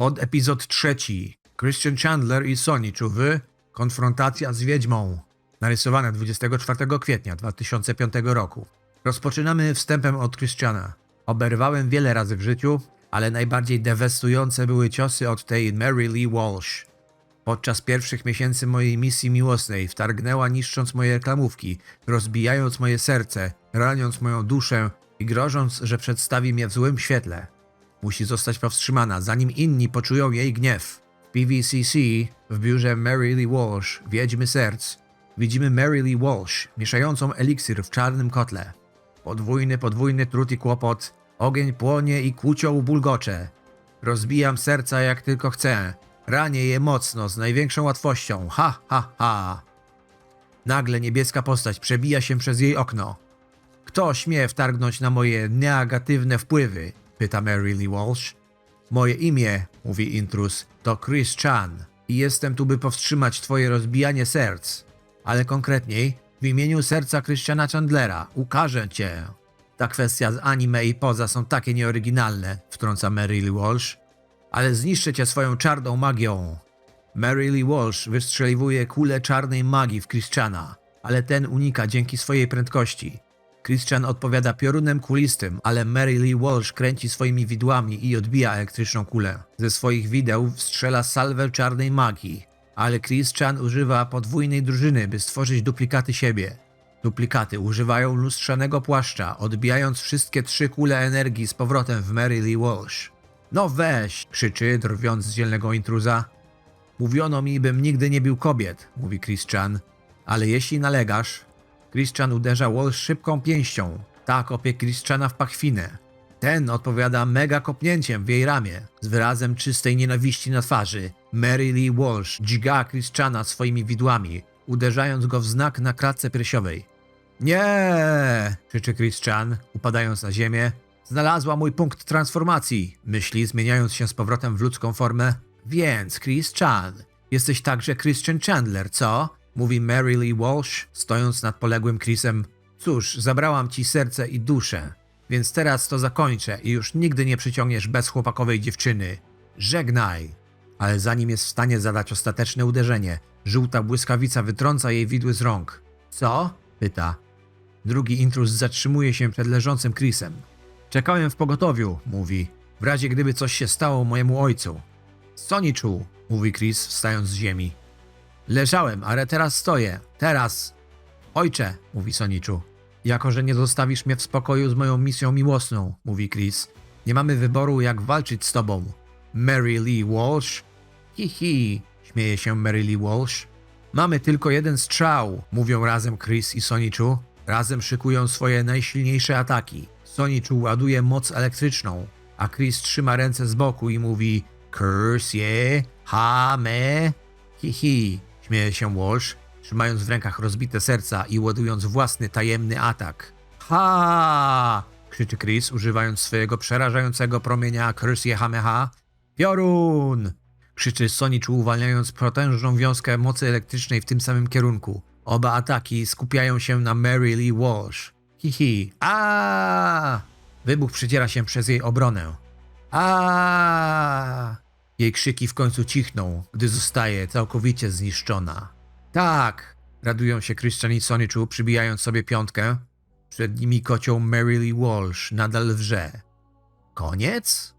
Pod epizod trzeci. Christian Chandler i Sonny Czuwy. Konfrontacja z wiedźmą. Narysowane 24 kwietnia 2005 roku. Rozpoczynamy wstępem od Christiana. Oberwałem wiele razy w życiu, ale najbardziej dewastujące były ciosy od tej Mary Lee Walsh. Podczas pierwszych miesięcy mojej misji miłosnej wtargnęła niszcząc moje reklamówki, rozbijając moje serce, raniąc moją duszę i grożąc, że przedstawi mnie w złym świetle. Musi zostać powstrzymana, zanim inni poczują jej gniew. W PVCC, w biurze Mary Lee Walsh, Wiedźmy Serc, widzimy Mary Lee Walsh, mieszającą eliksir w czarnym kotle. Podwójny, podwójny trud i kłopot, ogień płonie i kłucią bulgocze. Rozbijam serca jak tylko chcę, ranię je mocno, z największą łatwością, ha, ha, ha. Nagle niebieska postać przebija się przez jej okno. Kto śmie wtargnąć na moje negatywne wpływy? Pyta Mary Lee Walsh. Moje imię, mówi intrus, to Chris Chan i jestem tu, by powstrzymać twoje rozbijanie serc. Ale konkretniej, w imieniu serca Christiana Chandlera ukażę cię. Ta kwestia z anime i poza są takie nieoryginalne, wtrąca Mary Lee Walsh. Ale zniszczę cię swoją czarną magią. Mary Lee Walsh wystrzeliwuje kulę czarnej magii w Christiana, ale ten unika dzięki swojej prędkości. Christian odpowiada piorunem kulistym, ale Mary Lee Walsh kręci swoimi widłami i odbija elektryczną kulę. Ze swoich wideł strzela salwę czarnej magii, ale Christian używa podwójnej drużyny, by stworzyć duplikaty siebie. Duplikaty używają lustrzanego płaszcza, odbijając wszystkie trzy kule energii z powrotem w Mary Lee Walsh. No weź, krzyczy, drwiąc z dzielnego intruza. Mówiono mi, bym nigdy nie bił kobiet, mówi Christian, ale jeśli nalegasz. Christian uderza Walsh szybką pięścią, tak kopie Christiana w pachwinę. Ten odpowiada mega kopnięciem w jej ramię, z wyrazem czystej nienawiści na twarzy. Mary Lee Walsh dźga Christiana swoimi widłami, uderzając go w znak na kratce piersiowej. Nie! krzyczy Christian, upadając na ziemię. Znalazła mój punkt transformacji, myśli, zmieniając się z powrotem w ludzką formę. Więc, Christian, jesteś także Christian Chandler, co? Mówi Mary Lee Walsh, stojąc nad poległym Chrisem. Cóż, zabrałam ci serce i duszę, więc teraz to zakończę i już nigdy nie przyciągniesz bezchłopakowej dziewczyny. Żegnaj! Ale zanim jest w stanie zadać ostateczne uderzenie, żółta błyskawica wytrąca jej widły z rąk. Co? pyta. Drugi intruz zatrzymuje się przed leżącym Chrisem. Czekałem w pogotowiu, mówi, w razie gdyby coś się stało mojemu ojcu. Soniczu, mówi Chris, wstając z ziemi. Leżałem, ale teraz stoję. Teraz. Ojcze, mówi Soniczu. Jako, że nie zostawisz mnie w spokoju z moją misją miłosną, mówi Chris. Nie mamy wyboru, jak walczyć z tobą. Mary Lee Walsh? Hi hi, śmieje się Mary Lee Walsh. Mamy tylko jeden strzał, mówią razem Chris i Soniczu. Razem szykują swoje najsilniejsze ataki. Soniczu ładuje moc elektryczną, a Chris trzyma ręce z boku i mówi Curse je, ha me, hi hi, śmieje się Walsh, trzymając w rękach rozbite serca i ładując własny tajemny atak. Ha! krzyczy Chris, używając swojego przerażającego promienia Curse je hameha. Piorun! krzyczy Soniczu, uwalniając potężną wiązkę mocy elektrycznej w tym samym kierunku. Oba ataki skupiają się na Mary Lee Walsh. Hihi. A! Wybuch przedziera się przez jej obronę. A! Jej krzyki w końcu cichną, gdy zostaje całkowicie zniszczona. Tak! Radują się Christian i Soniczu, przybijając sobie piątkę. Przed nimi kocioł Mary Lee Walsh nadal wrze. Koniec?